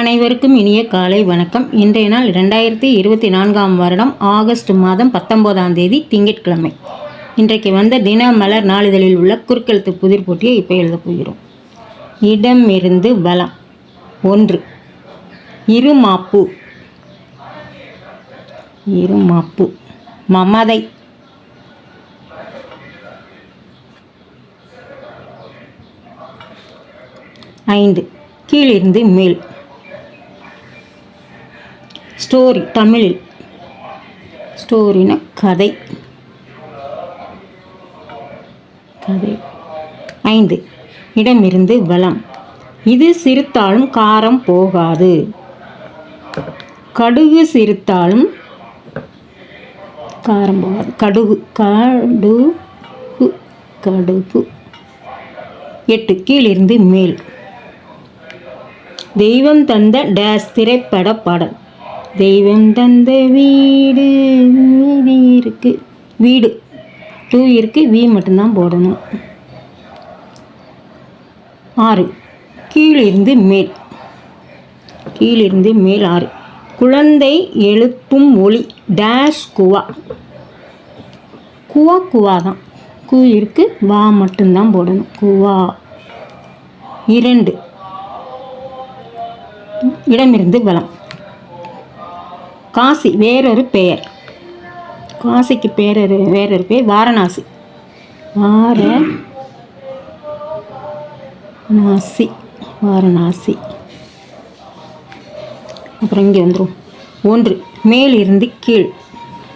அனைவருக்கும் இனிய காலை வணக்கம். இன்றைய நாள் இரண்டாயிரத்தி இருபத்தி நான்காம் வருடம் ஆகஸ்ட் மாதம் பத்தொன்பதாம் தேதி திங்கட்கிழமை. இன்றைக்கு வந்த தின மலர் நாளிதழில் உள்ள குறுக்கெழுத்து புதிர் போட்டியை இப்போ எழுதப் போகிறோம். இடமிருந்து வலம். ஒன்று. இருமாப்பு. இருமாப்பு. மமதை. ஐந்து. கீழிருந்து மேல். ஸ்டோரி தமிழில். ஸ்டோரினா கதை. கதை. ஐந்து. இடமிருந்து வலம் இது சிரித்தாலும் காரம் போகாது. கடுகு சிரித்தாலும் காரம் போகாது. கடுகு கடுகு கடுகு. எட்டு. கீழிருந்து மேல். தெய்வம் தந்த டேஸ் திரைப்பட பாடல். தெய்வம் தந்த வீடு வீடு இருக்கு. வீடு. டூ இருக்கு வி மட்டும்தான் போடணும். ஆறு. கீழிருந்து மேல். கீழிருந்து மேல் ஆறு. குழந்தை எழுப்பும் ஒளி டேஷ் குவா. குவா குவா தான். கு இருக்கு வா மட்டும்தான் போடணும். குவா. இரண்டு. இடமிருந்து வளம் காசி வேறொரு பெயர். காசிக்கு பேரொரு வேறொரு பேர் வாரணாசி. வாரணாசி வாரணாசி. அப்புறம் இங்கே வந்துடும் ஒன்று மேலிருந்து கீழ்.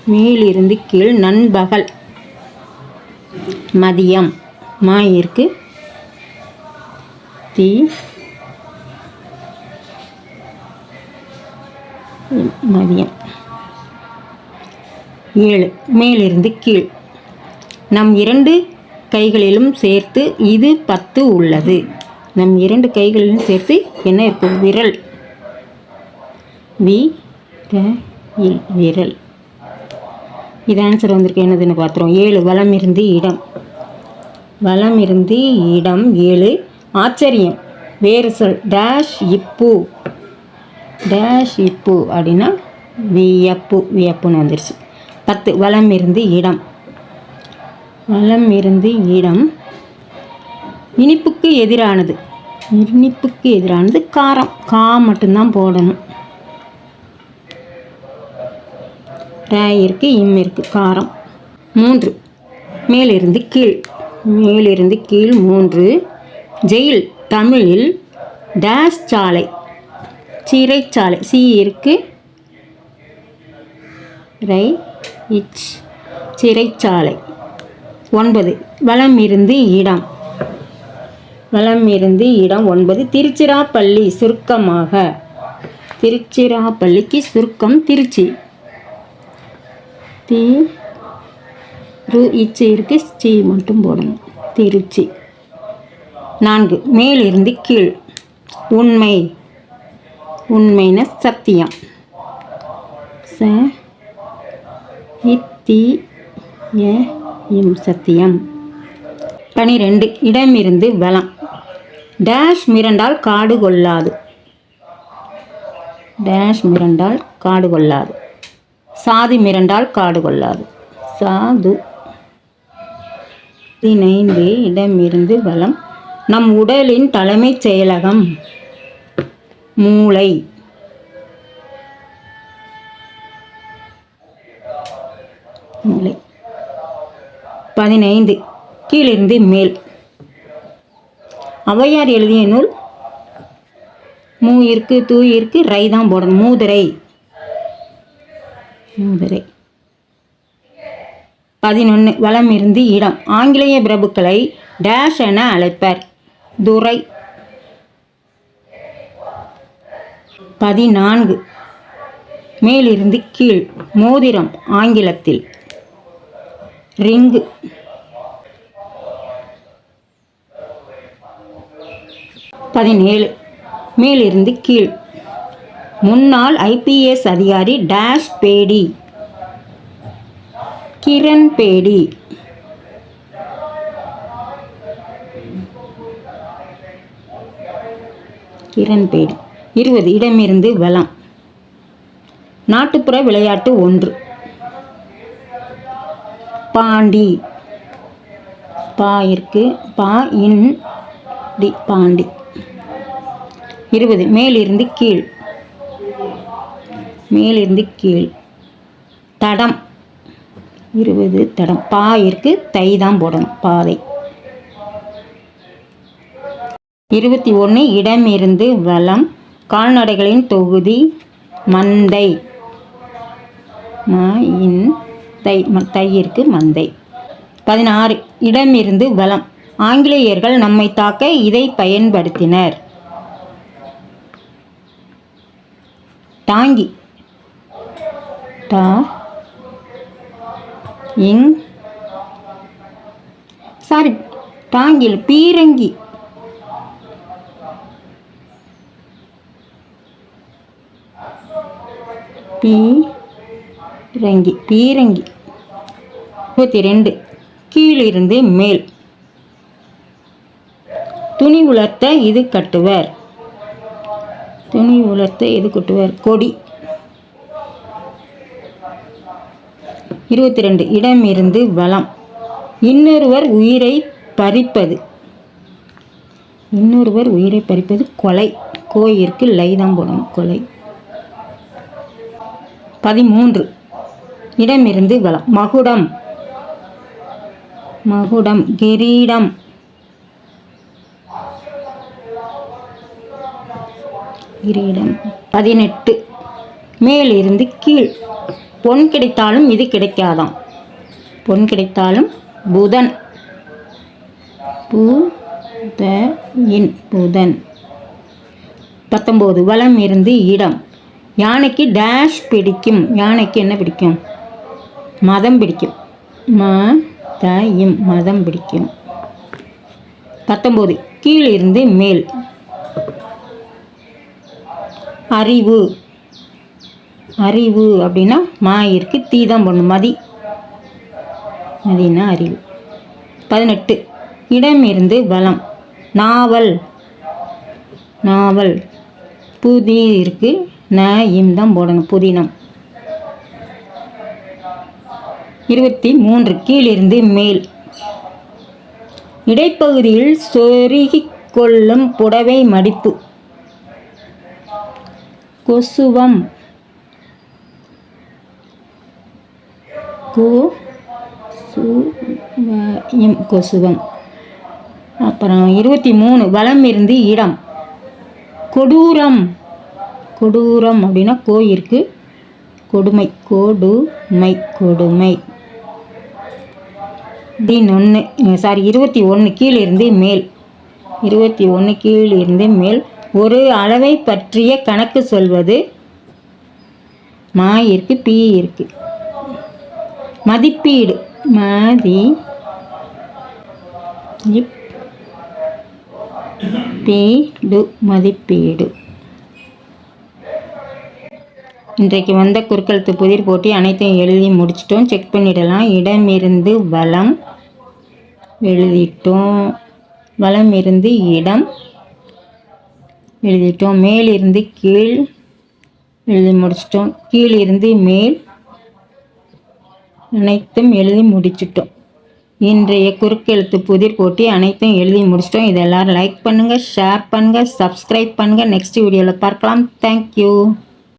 மேலிருந்து கீழ் நண்பகல். மதியம். மா இருக்கு. தீ மதியம். ஏழு. மேலிருந்து கீழ். நம் இரண்டு கைகளிலும் சேர்த்து இது பத்து உள்ளது. நம் இரண்டு கைகளிலும் சேர்த்து என்ன இருக்கும்? விரல். வி விரல். இது ஆன்சர் வந்திருக்கு. என்னதுன்னு பார்த்துருவோம். ஏழு வளம் இருந்து இடம். வளம் இருந்து இடம். ஏழு ஆச்சரியம். வேறு சொல். டேஷ் இப்பு. டேஷ் இப்பு அப்படின்னா வியப்பு வியப்புன்னு வந்துருச்சு. பத்து வலம் இருந்து இடம். வளம் இருந்து இடம். இனிப்புக்கு எதிரானது. இனிப்புக்கு எதிரானது காரம். கா மட்டும்தான் போடணும். ரே இருக்கு இம் இருக்குது காரம். மூன்று மேலிருந்து கீழ். மேலிருந்து கீழ் மூன்று. ஜெயில் தமிழில் டேஷ் சாலை. சிறைச்சாலை. சி இருக்கு. ரை இச் சிறைச்சாலை. ஒன்பது. வளம் இருந்து இடம். வளம் இருந்து இடம் ஒன்பது. திருச்சிராப்பள்ளி சுருக்கமாக. திருச்சிராப்பள்ளிக்கு சுருக்கம் திருச்சி. தி ரு இச்சு இருக்கு. சி மட்டும் போடணும். திருச்சி. நான்கு. மேலிருந்து கீழ். உண்மை. உண்மைன சத்தியம். ச இத்தி ய சத்தியம். பனிரெண்டு இடமிருந்து வளம். டேஷ் மிரண்டால் காடு கொள்ளாது. டேஷ் மிரண்டால் காடு கொள்ளாது. சாதி மிரண்டால் காடு கொள்ளாது. சாது பதினைந்து இடமிருந்து வளம். நம் உடலின் தலைமைச் செயலகம். மூளை. மூளை. பதினைந்து கீழிருந்து மேல். ஔவையார் எழுதிய நூல் மூ இருக்கு தூ இருக்கு ரை தான் போடணும். மூதுரை. மூதுரை. பதினொன்று வளம் இருந்து இடம். ஆங்கிலேய பிரபுக்களை டேஷ் என அழைப்பர். துரை. பதினான்கு. மேலிருந்து கீழ். மோதிரம் ஆங்கிலத்தில். ரிங்கு. பதினேழு. மேலிருந்து கீழ். முன்னாள் ஐபிஎஸ் அதிகாரி டேஷ் பேடி. கிரண் பேடி. கிரண் பேடி. இருபது இடமிருந்து வலம் நாட்டுப்புற விளையாட்டு ஒன்று. பாண்டி. பா இருக்கு பா இன் டி பாண்டி. இருபது மேலிருந்து கீழ். மேலிருந்து கீழ். தடம். இருபது தடம். பா இருக்கு தை தான் போடணும் பாதை. இருபத்தி ஒன்று இடமிருந்து வளம் கால்நடைகளின் தொகுதி மந்தை. இன் தை ம- மந்தை. பதினாறு இடமிருந்து வலம் ஆங்கிலேயர்கள் நம்மை தாக்க இதை பயன்படுத்தினர். டாங்கி. டா இங். சாரி டாங்கில் பீரங்கி. பீரங்கி பீரங்கி. இருபத்தி ரெண்டு. கீழிருந்து மேல். துணி உலர்த்த இது கட்டுவர்? துணி உலர்த்த இது கட்டுவர்? கொடி. இருபத்தி ரெண்டு. இடமிருந்து வளம். இன்னொருவர் உயிரை பறிப்பது. இன்னொருவர் உயிரை பறிப்பது கொலை. கோயிற்கு லை போடணும். கொலை. பதிமூன்று. இடமிருந்து வளம் மகுடம். மகுடம். கிரீடம். கிரீடம். பதினெட்டு. மேலிருந்து கீழ். பொன் கிடைத்தாலும் இது கிடைக்காதாம். பொன் கிடைத்தாலும் புதன். புதன் புதன். பத்தொம்போது. வளம் இருந்து இடம். யானைக்கு டேஷ் பிடிக்கும். யானைக்கு என்ன பிடிக்கும்? மதம் பிடிக்கும். ம த இம் மதம் பிடிக்கும். பத்தொம்போது கீழிருந்து மேல். அறிவு. அறிவு அப்படின்னா மா இருக்கு தீ தான் போடணும். மதி. மதினா அறிவு. பதினெட்டு இடமிருந்து பலம் நாவல். நாவல். புதி இருக்கு ந இம் தான் போடணும் புதினம். இருபத்தி மூன்று கீழிருந்து மேல். இடைப்பகுதியில் சொருகிக் கொள்ளும் புடவை மடிப்பு. கொசுவம். கொசுவம் கொசுவம். அப்புறம் இருபத்தி மூணு வளம் இருந்து இடம். கொடூரம். கொடூரம் அப்படின்னா கோயிற்கு. கொடுமை. கொடுமை. கொடுமை. ஒன்று சாரி இருபத்தி ஒன்று கீழிருந்து மேல். இருபத்தி ஒன்று கீழிருந்து மேல். ஒரு அளவை பற்றிய கணக்கு சொல்வது மா இருக்கு பி இருக்கு மதிப்பீடு. மதி இப் பீடு மதிப்பீடு. இன்றைக்கு வந்த குறுக்கெழுத்து புதிர் போட்டி அனைத்தையும் எழுதி முடிச்சிட்டோம். செக் பண்ணிடலாம். இடமிருந்து வளம் எழுதிட்டோம். வளம் இருந்து இடம் எழுதிட்டோம். மேலிருந்து கீழ் எழுதி முடிச்சிட்டோம். கீழிருந்து மேல் அனைத்தும் எழுதி முடிச்சிட்டோம். இன்றைய குறுக்கெழுத்து புதிர் போட்டி அனைத்தும் எழுதி முடிச்சிட்டோம். இதெல்லாம் லைக் பண்ணுங்கள் ஷேர் பண்ணுங்கள் சப்ஸ்கிரைப் பண்ணுங்கள் நெக்ஸ்ட் வீடியோவில் பார்க்கலாம். தேங்க்யூ